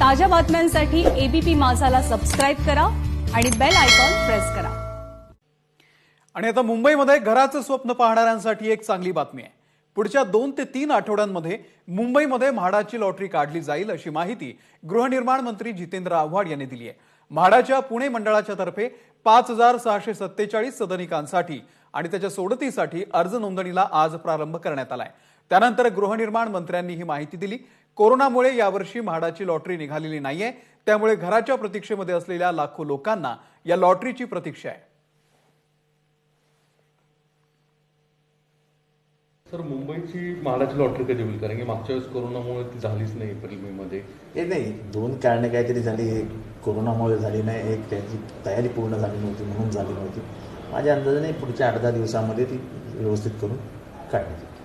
ताज्या बातम्यांसाठी ABP माझाला subscribe करा आणि बेल आयकॉन प्रेस करा. आणि आता मुंबईमध्ये घराचं स्वप्न पाहणाऱ्यांसाठी एक चांगली बातमी आहे. पुढच्या दोन ते तीन आठवड्यांमध्ये मुंबईमध्ये म्हाडाची लॉटरी काढली जाईल अशी माहिती गृहनिर्माण मंत्री जितेंद्र आव्हाड यांनी दिली आहे. म्हाडाच्या पुणे मंडळाच्या तर्फे पाच हजार सहाशे सत्तेचाळीस सदनिकांसाठी आणि त्याच्या सोडतीसाठी अर्ज नोंदणीला आज प्रारंभ करण्यात आलाय. त्यानंतर गृहनिर्माण मंत्र्यांनी ही माहिती दिली. कोरोनामुळे यावर्षी म्हाडाची लॉटरी निघालेली नाहीये. त्यामुळे घराच्या प्रतीक्षेमध्ये असलेल्या लाखो लोकांना या लॉटरीची प्रतीक्षा आहे. सर मुंबईची म्हाडाची लॉटरी कधी होईल? कारण की मागच्या वेळेस कोरोनामुळे ती झालीच नाही एप्रिल मे मध्ये. हे नाही दोन कारणे काहीतरी झाली. एक कोरोनामुळे झाली नाही. एक त्यांची तयारी पूर्ण झाली नव्हती म्हणून झाली नव्हती. माझ्या अंदाजाने पुढच्या आठ दहा दिवसामध्ये ती व्यवस्थित करून काढण्यात येईल.